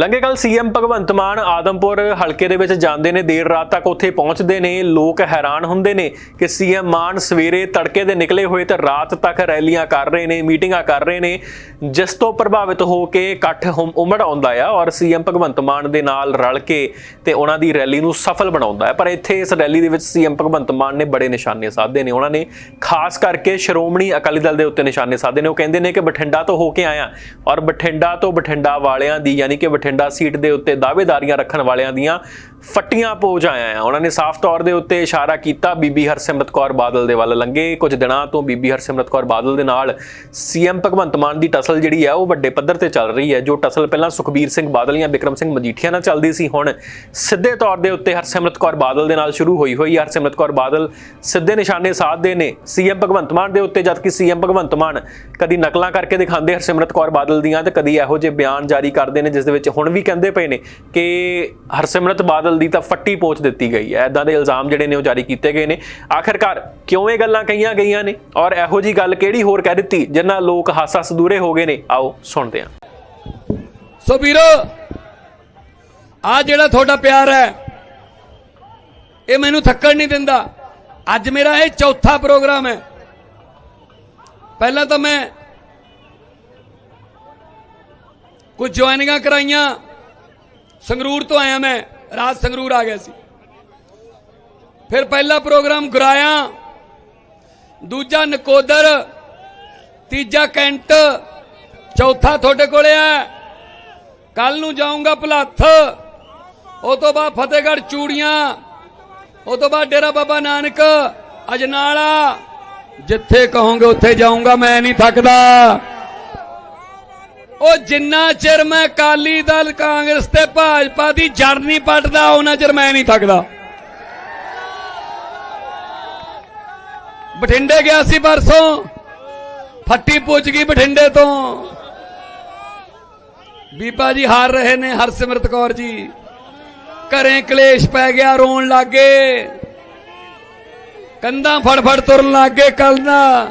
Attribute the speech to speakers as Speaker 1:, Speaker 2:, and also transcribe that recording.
Speaker 1: ਲੰਘੇ ਕੱਲ ਸੀਐਮ ਭਗਵੰਤ ਮਾਨ ਆਦਮਪੁਰ ਹਲਕੇ ਦੇ ਵਿੱਚ ਜਾਂਦੇ ਨੇ, ਦੇਰ ਰਾਤ ਤੱਕ ਉੱਥੇ ਪਹੁੰਚਦੇ ਨੇ, ਲੋਕ ਹੈਰਾਨ ਹੁੰਦੇ ਨੇ ਕਿ ਸੀਐਮ ਮਾਨ ਸਵੇਰੇ ਤੜਕੇ ਦੇ ਨਿਕਲੇ ਹੋਏ ਤੇ ਰਾਤ ਤੱਕ ਰੈਲੀਆਂ ਕਰ ਰਹੇ ਨੇ, ਮੀਟਿੰਗਾਂ ਕਰ ਰਹੇ ਨੇ, ਜਿਸ ਤੋਂ ਪ੍ਰਭਾਵਿਤ ਹੋ ਕੇ ਇਕੱਠ ਹੁਮ- ਉਮੜ ਆਉਂਦਾ ਆ ਔਰ ਸੀਐਮ ਭਗਵੰਤ ਮਾਨ ਦੇ ਨਾਲ ਰਲ ਕੇ ਤੇ ਉਹਨਾਂ ਦੀ ਰੈਲੀ ਨੂੰ ਸਫਲ ਬਣਾਉਂਦਾ ਹੈ। ਪਰ ਇੱਥੇ ਇਸ ਰੈਲੀ ਦੇ ਵਿੱਚ ਸੀਐਮ ਭਗਵੰਤ ਮਾਨ ਨੇ ਬੜੇ ਨਿਸ਼ਾਨੇ ਸਾਧੇ ਨੇ। ਉਹਨਾਂ ਨੇ ਖਾਸ ਕਰਕੇ ਸ਼੍ਰੋਮਣੀ ਅਕਾਲੀ ਦਲ ਦੇ ਉੱਤੇ ਨਿਸ਼ਾਨੇ ਸਾਧੇ ਨੇ। ਉਹ ਕਹਿੰਦੇ ਨੇ ਕਿ ਬਠਿੰਡਾ ਤੋਂ ਹੋ ਕੇ ਆਇਆ ਔਰ ਬਠਿੰਡਾ ਤੋਂ ਬਠਿੰਡਾ ਵਾਲਿਆਂ ਦੀ, ਯਾਨੀ ਕਿ ਬਠਿੰਡਾ ਸੀਟ ਦੇ ਉੱਤੇ ਦਾਅਵੇਦਾਰੀਆਂ ਰੱਖਣ ਵਾਲਿਆਂ ਦੀਆਂ ਫੱਟੀਆਂ ਪੋਜ ਆਇਆ ਆ। ਉਹਨਾਂ ਨੇ ਸਾਫ਼ ਤੌਰ ਦੇ ਉੱਤੇ ਇਸ਼ਾਰਾ ਕੀਤਾ, ਬੀਬੀ ਹਰਸਿਮਰਤ ਕੌਰ ਬਾਦਲ ਦੇ ਵੱਲ ਲੰਗੇ ਕੁਝ ਦਿਨਾਂ ਤੋਂ ਬੀਬੀ ਹਰਸਿਮਰਤ ਕੌਰ ਬਾਦਲ ਦੇ ਨਾਲ ਸੀਐਮ ਭਗਵੰਤ ਮਾਨ ਦੀ ਟਸਲ ਜਿਹੜੀ ਹੈ ਉਹ ਵੱਡੇ ਪੱਧਰ ਤੇ ਚੱਲ ਰਹੀ ਹੈ, ਜੋ ਟਸਲ ਪਹਿਲਾਂ ਸੁਖਬੀਰ ਸਿੰਘ ਬਾਦਲ ਜਾਂ ਬਿਕਰਮ ਸਿੰਘ ਮਜੀਠੀਆ ਨਾਲ ਚੱਲਦੀ ਸੀ, ਹੁਣ ਸਿੱਧੇ ਤੌਰ ਦੇ ਉੱਤੇ ਹਰਸਿਮਰਤ ਕੌਰ ਬਾਦਲ ਦੇ ਨਾਲ ਸ਼ੁਰੂ ਹੋਈ ਹੋਈ ਹਰਸਿਮਰਤ ਕੌਰ ਬਾਦਲ ਸਿੱਧੇ ਨਿਸ਼ਾਨੇ ਸਾਧਦੇ ਨੇ। ਸੀਐਮ ਭਗਵੰਤ ਮਾਨ ਦੇ ਉੱਤੇ, ਜਦਕਿ ਸੀਐਮ ਭਗਵੰਤ ਮਾਨ ਕਦੀ ਨਕਲਾਂ ਕਰਕੇ ਦਿਖਾਉਂਦੇ ਹਰਸਿਮਰਤ ਕੌਰ ਬਾਦਲ ਦੀਆਂ, ਤੇ ਕਦੀ ਇਹੋ ਜਿਹੇ ਬਿਆਨ ਜਾਰੀ ਕਰਦੇ ਨੇ, ਜਿਸ ਦੇ ਵਿੱਚ ਹੁਣ ਵੀ ਕਹਿੰਦੇ ਪਏ ਨੇ ਕਿ ਹਰਸਿਮਰਤ ਬਾਦਲ ਦੀ ਤਾਂ ਫੱਟੀ ਪੋਚ ਦਿੱਤੀ ਗਈ ਹੈ। ਐਦਾਂ ਦੇ ਇਲਜ਼ਾਮ ਜਿਹੜੇ ਨੇ ਉਹ ਜਾਰੀ ਕੀਤੇ ਗਏ ਨੇ। ਆਖਿਰਕਾਰ ਕਿਉਂ ਇਹ ਗੱਲਾਂ ਕਹੀਆਂ ਗਈਆਂ ਨੇ? ਔਰ ਇਹੋ ਜੀ ਗੱਲ ਕਿਹੜੀ ਹੋਰ ਕਹਿ ਦਿੱਤੀ ਜਿੰਨਾ ਲੋਕ ਹਾਸਾ ਸਦੂਰੇ ਹੋ ਗਏ ਨੇ? ਆਓ ਸੁਣਦੇ ਹਾਂ।
Speaker 2: ਸੋ ਵੀਰੋ ਆ ਜਿਹੜਾ ਤੁਹਾਡਾ ਪਿਆਰ ਹੈ, ਇਹ ਮੈਨੂੰ ਥੱਕਣ ਨਹੀਂ ਦਿੰਦਾ। ਅੱਜ ਮੇਰਾ ਇਹ ਚੌਥਾ ਪ੍ਰੋਗਰਾਮ ਹੈ। ਪਹਿਲਾਂ ਤਾਂ ਮੈਂ ਕੁਝ ਜੁਆਇਨਿੰਗਾਂ ਕਰਾਈਆਂ। ਸੰਗਰੂਰ ਤੋਂ ਆਇਆ ਮੈਂ, ਰਾਤ ਸੰਗਰੂਰ ਆ ਗਿਆ ਸੀ। ਫਿਰ ਪਹਿਲਾ ਪ੍ਰੋਗਰਾਮ ਗੁਰਾਇਆ, ਦੂਜਾ ਨਕੋਦਰ, ਤੀਜਾ ਕੈਂਟ, ਚੌਥਾ ਤੁਹਾਡੇ ਕੋਲੇ ਆ ਕੱਲ ਨੂੰ ਜਾਊਂਗਾ ਭਲੱਥ। ਉਹ ਤੋਂ ਬਾਅਦ ਫਤਿਹਗੜ੍ਹ ਚੂੜੀਆਂ, ਉਹ ਤੋਂ ਬਾਅਦ ਡੇਰਾ ਬਾਬਾ ਨਾਨਕ, ਅਜਨਾਲਾ। ਜਿੱਥੇ ਕਹੋਗੇ ਉੱਥੇ ਜਾਊਂਗਾ, ਮੈਂ ਨਹੀਂ ਥੱਕਦਾ। ਉਹ ਜਿੰਨਾ ਚਿਰ ਮੈਂ ਕਾਲੀ ਦਲ, ਕਾਂਗਰਸ ਤੇ ਭਾਜਪਾ ਦੀ ਜੜ ਨਹੀਂ ਪੱਟਦਾ, ਉਹਨਾਂ ਚਿਰ ਮੈਂ ਨਹੀਂ ਥੱਕਦਾ। ਬਠਿੰਡੇ ਗਿਆ ਸੀ ਪਰਸੋਂ। ਫੱਟੀ ਪੁੱਜ ਗਈ ਬਠਿੰਡੇ ਤੋਂ। ਬੀਬਾ ਜੀ ਹਾਰ ਰਹੇ ਨੇ ਹਰਸਿਮਰਤ ਕੌਰ ਜੀ। ਘਰੇ ਕਲੇਸ਼ ਪੈ ਗਿਆ, ਰੋਣ ਲੱਗੇ ਕੰਧਾਂ ਫੜ ਫੜ ਤੁਰਨ ਲੱਗੇ ਕੱਲ ਨਾ